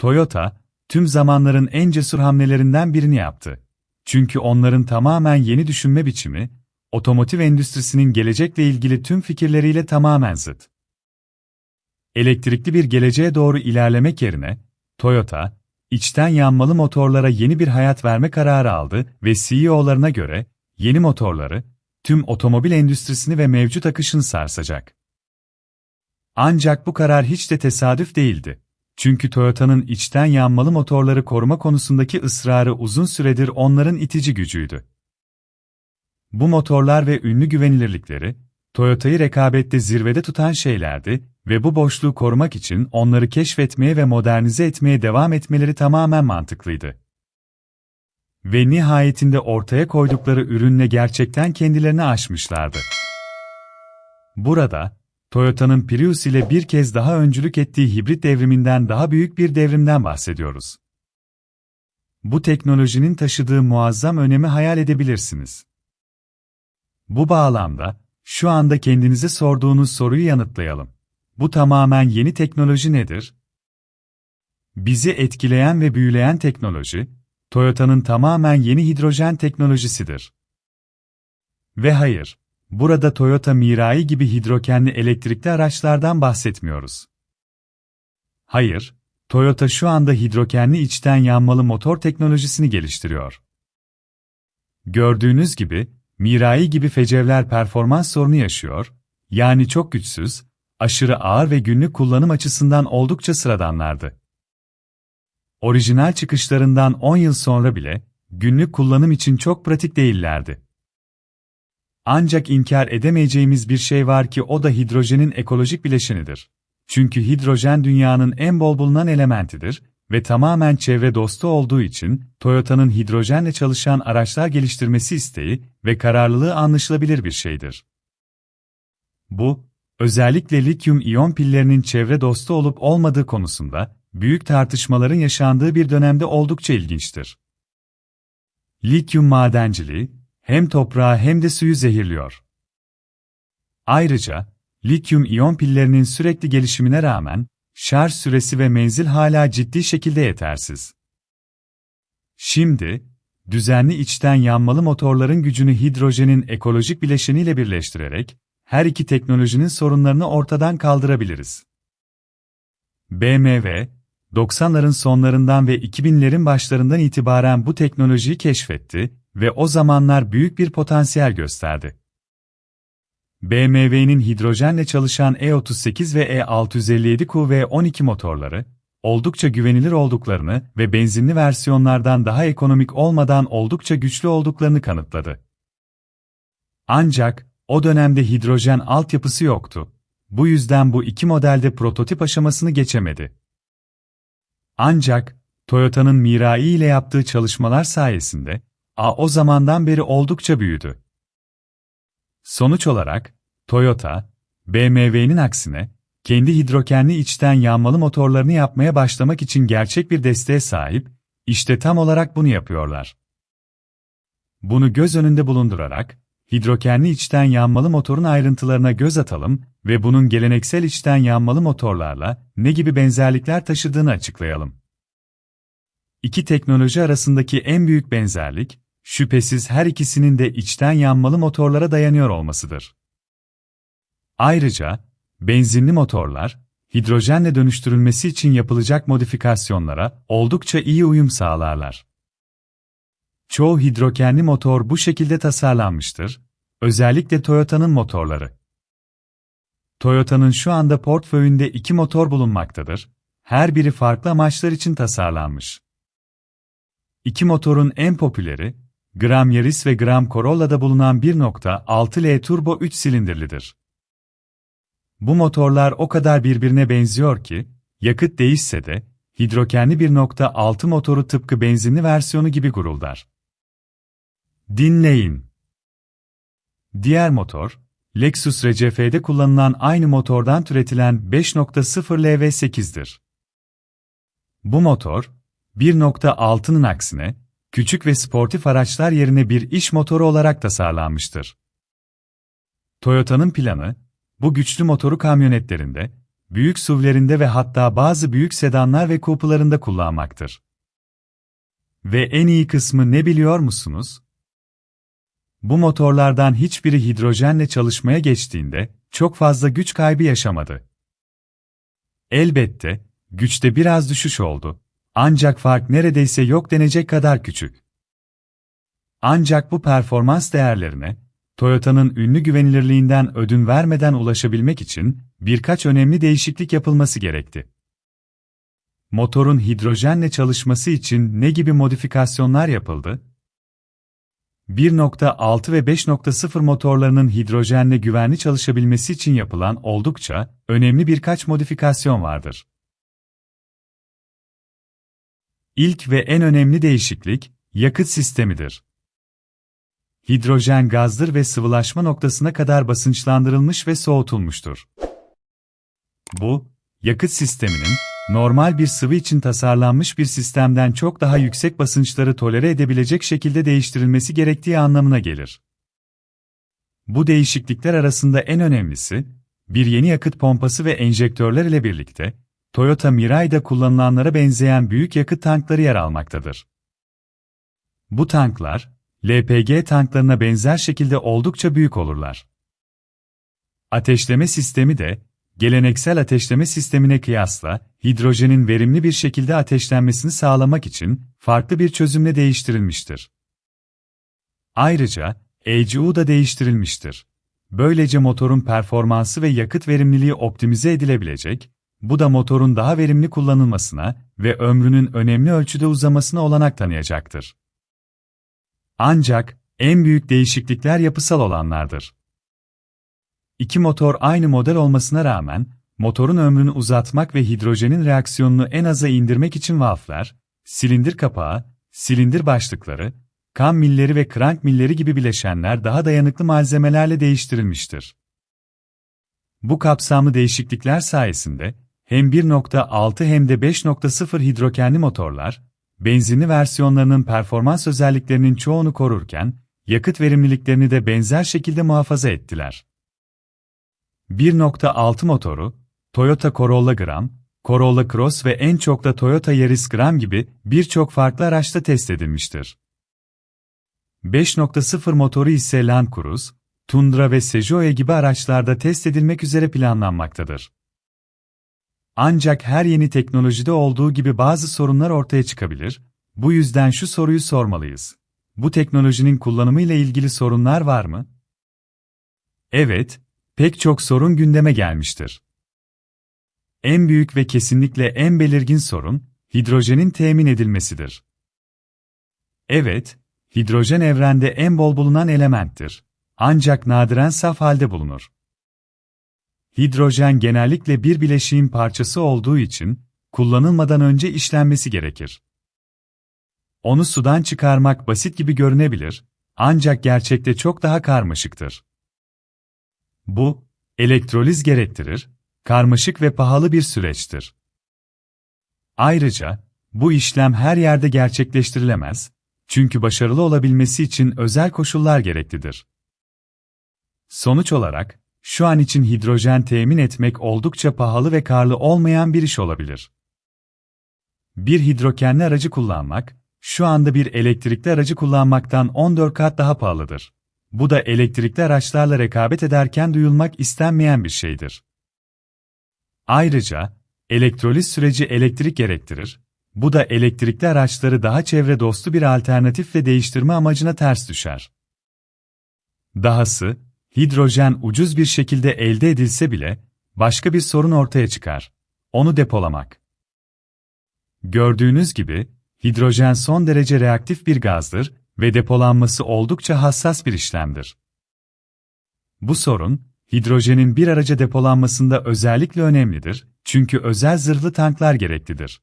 Toyota, tüm zamanların en cesur hamlelerinden birini yaptı. Çünkü onların tamamen yeni düşünme biçimi, otomotiv endüstrisinin gelecekle ilgili tüm fikirleriyle tamamen zıt. Elektrikli bir geleceğe doğru ilerlemek yerine, Toyota, içten yanmalı motorlara yeni bir hayat verme kararı aldı ve CEO'larına göre, yeni motorları, tüm otomobil endüstrisini ve mevcut akışını sarsacak. Ancak bu karar hiç de tesadüf değildi. Çünkü Toyota'nın içten yanmalı motorları koruma konusundaki ısrarı uzun süredir onların itici gücüydü. Bu motorlar ve ünlü güvenilirlikleri, Toyota'yı rekabette zirvede tutan şeylerdi ve bu boşluğu korumak için onları keşfetmeye ve modernize etmeye devam etmeleri tamamen mantıklıydı. Ve nihayetinde ortaya koydukları ürünle gerçekten kendilerini aşmışlardı. Burada, Toyota'nın Prius ile bir kez daha öncülük ettiği hibrit devriminden daha büyük bir devrimden bahsediyoruz. Bu teknolojinin taşıdığı muazzam önemi hayal edebilirsiniz. Bu bağlamda, şu anda kendinize sorduğunuz soruyu yanıtlayalım. Bu tamamen yeni teknoloji nedir? Bizi etkileyen ve büyüleyen teknoloji, Toyota'nın tamamen yeni hidrojen teknolojisidir. Ve hayır, burada Toyota Mirai gibi hidrokenli elektrikli araçlardan bahsetmiyoruz. Hayır, Toyota şu anda hidrokenli içten yanmalı motor teknolojisini geliştiriyor. Gördüğünüz gibi, Mirai gibi fecevler performans sorunu yaşıyor, yani çok güçsüz, aşırı ağır ve günlük kullanım açısından oldukça sıradanlardı. Orijinal çıkışlarından 10 yıl sonra bile, günlük kullanım için çok pratik değillerdi. Ancak inkar edemeyeceğimiz bir şey var ki o da hidrojenin ekolojik bileşenidir. Çünkü hidrojen dünyanın en bol bulunan elementidir ve tamamen çevre dostu olduğu için Toyota'nın hidrojenle çalışan araçlar geliştirmesi isteği ve kararlılığı anlaşılabilir bir şeydir. Bu, özellikle lityum iyon pillerinin çevre dostu olup olmadığı konusunda büyük tartışmaların yaşandığı bir dönemde oldukça ilginçtir. Lityum madenciliği hem toprağı hem de suyu zehirliyor. Ayrıca, lityum iyon pillerinin sürekli gelişimine rağmen şarj süresi ve menzil hala ciddi şekilde yetersiz. Şimdi, düzenli içten yanmalı motorların gücünü hidrojenin ekolojik bileşeniyle birleştirerek, her iki teknolojinin sorunlarını ortadan kaldırabiliriz. BMW, 90'ların sonlarından ve 2000'lerin başlarından itibaren bu teknolojiyi keşfetti ve o zamanlar büyük bir potansiyel gösterdi. BMW'nin hidrojenle çalışan E38 ve E657 QV12 motorları, oldukça güvenilir olduklarını ve benzinli versiyonlardan daha ekonomik olmadan oldukça güçlü olduklarını kanıtladı. Ancak, o dönemde hidrojen altyapısı yoktu. Bu yüzden bu iki modelde prototip aşamasını geçemedi. Ancak, Toyota'nın Mirai ile yaptığı çalışmalar sayesinde, A o zamandan beri oldukça büyüdü. Sonuç olarak, Toyota, BMW'nin aksine, kendi hidrokenli içten yanmalı motorlarını yapmaya başlamak için gerçek bir desteğe sahip, işte tam olarak bunu yapıyorlar. Bunu göz önünde bulundurarak, hidrokenli içten yanmalı motorun ayrıntılarına göz atalım ve bunun geleneksel içten yanmalı motorlarla ne gibi benzerlikler taşıdığını açıklayalım. İki teknoloji arasındaki en büyük benzerlik, şüphesiz her ikisinin de içten yanmalı motorlara dayanıyor olmasıdır. Ayrıca, benzinli motorlar, hidrojenle dönüştürülmesi için yapılacak modifikasyonlara oldukça iyi uyum sağlarlar. Çoğu hidrokenli motor bu şekilde tasarlanmıştır, özellikle Toyota'nın motorları. Toyota'nın şu anda portföyünde iki motor bulunmaktadır, her biri farklı amaçlar için tasarlanmış. İki motorun en popüleri, Gram Yaris ve Gram Corolla'da bulunan 1.6L turbo 3 silindirlidir. Bu motorlar o kadar birbirine benziyor ki, yakıt değişse de, hidrokenli 1.6 motoru tıpkı benzinli versiyonu gibi guruldar. Dinleyin. Diğer motor, Lexus RCF'de kullanılan aynı motordan türetilen 5.0 LV8'dir. Bu motor, 1.6'nın aksine, küçük ve sportif araçlar yerine bir iş motoru olarak tasarlanmıştır. Toyota'nın planı, bu güçlü motoru kamyonetlerinde, büyük SUV'lerinde ve hatta bazı büyük sedanlar ve kupularında kullanmaktır. Ve en iyi kısmı ne biliyor musunuz? Bu motorlardan hiçbiri hidrojenle çalışmaya geçtiğinde çok fazla güç kaybı yaşamadı. Elbette, güçte biraz düşüş oldu. Ancak fark neredeyse yok denecek kadar küçük. Ancak bu performans değerlerine, Toyota'nın ünlü güvenilirliğinden ödün vermeden ulaşabilmek için birkaç önemli değişiklik yapılması gerekti. Motorun hidrojenle çalışması için ne gibi modifikasyonlar yapıldı? 1.6 ve 5.0 motorlarının hidrojenle güvenli çalışabilmesi için yapılan oldukça önemli birkaç modifikasyon vardır. İlk ve en önemli değişiklik yakıt sistemidir. Hidrojen gazdır ve sıvılaşma noktasına kadar basınçlandırılmış ve soğutulmuştur. Bu, yakıt sisteminin normal bir sıvı için tasarlanmış bir sistemden çok daha yüksek basınçları tolere edebilecek şekilde değiştirilmesi gerektiği anlamına gelir. Bu değişiklikler arasında en önemlisi, bir yeni yakıt pompası ve enjektörler ile birlikte, Toyota Mirai'da kullanılanlara benzeyen büyük yakıt tankları yer almaktadır. Bu tanklar, LPG tanklarına benzer şekilde oldukça büyük olurlar. Ateşleme sistemi de, geleneksel ateşleme sistemine kıyasla, hidrojenin verimli bir şekilde ateşlenmesini sağlamak için farklı bir çözümle değiştirilmiştir. Ayrıca, ECU da değiştirilmiştir. Böylece motorun performansı ve yakıt verimliliği optimize edilebilecek, bu da motorun daha verimli kullanılmasına ve ömrünün önemli ölçüde uzamasına olanak tanıyacaktır. Ancak, en büyük değişiklikler yapısal olanlardır. İki motor aynı model olmasına rağmen, motorun ömrünü uzatmak ve hidrojenin reaksiyonunu en aza indirmek için valflar, silindir kapağı, silindir başlıkları, kan milleri ve krank milleri gibi bileşenler daha dayanıklı malzemelerle değiştirilmiştir. Bu kapsamlı değişiklikler sayesinde, hem 1.6 hem de 5.0 hidrokenli motorlar, benzinli versiyonlarının performans özelliklerinin çoğunu korurken, yakıt verimliliklerini de benzer şekilde muhafaza ettiler. 1.6 motoru, Toyota Corolla Gram, Corolla Cross ve en çok da Toyota Yaris Gram gibi birçok farklı araçta test edilmiştir. 5.0 motoru ise Land Cruise, Tundra ve Sejoe gibi araçlarda test edilmek üzere planlanmaktadır. Ancak her yeni teknolojide olduğu gibi bazı sorunlar ortaya çıkabilir, bu yüzden şu soruyu sormalıyız. Bu teknolojinin kullanımı ile ilgili sorunlar var mı? Evet, pek çok sorun gündeme gelmiştir. En büyük ve kesinlikle en belirgin sorun, hidrojenin temin edilmesidir. Evet, hidrojen evrende en bol bulunan elementtir. Ancak nadiren saf halde bulunur. Hidrojen genellikle bir bileşiğin parçası olduğu için, kullanılmadan önce işlenmesi gerekir. Onu sudan çıkarmak basit gibi görünebilir, ancak gerçekte çok daha karmaşıktır. Bu, elektroliz gerektirir, karmaşık ve pahalı bir süreçtir. Ayrıca, bu işlem her yerde gerçekleştirilemez, çünkü başarılı olabilmesi için özel koşullar gereklidir. Sonuç olarak, şu an için hidrojen temin etmek oldukça pahalı ve karlı olmayan bir iş olabilir. Bir hidrokenli aracı kullanmak, şu anda bir elektrikli aracı kullanmaktan 14 kat daha pahalıdır. Bu da elektrikli araçlarla rekabet ederken duyulmak istenmeyen bir şeydir. Ayrıca, elektroliz süreci elektrik gerektirir, bu da elektrikli araçları daha çevre dostu bir alternatifle değiştirme amacına ters düşer. Dahası, hidrojen ucuz bir şekilde elde edilse bile, başka bir sorun ortaya çıkar. Onu depolamak. Gördüğünüz gibi, hidrojen son derece reaktif bir gazdır ve depolanması oldukça hassas bir işlemdir. Bu sorun, hidrojenin bir araca depolanmasında özellikle önemlidir, çünkü özel zırhlı tanklar gereklidir.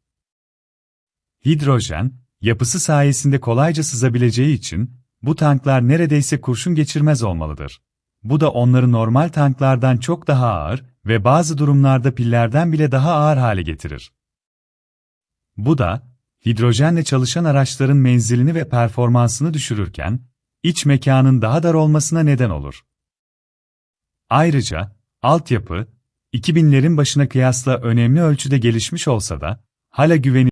Hidrojen, yapısı sayesinde kolayca sızabileceği için, bu tanklar neredeyse kurşun geçirmez olmalıdır. Bu da onları normal tanklardan çok daha ağır ve bazı durumlarda pillerden bile daha ağır hale getirir. Bu da, hidrojenle çalışan araçların menzilini ve performansını düşürürken, iç mekanın daha dar olmasına neden olur. Ayrıca, altyapı, 2000'lerin başına kıyasla önemli ölçüde gelişmiş olsa da, hala güvenilir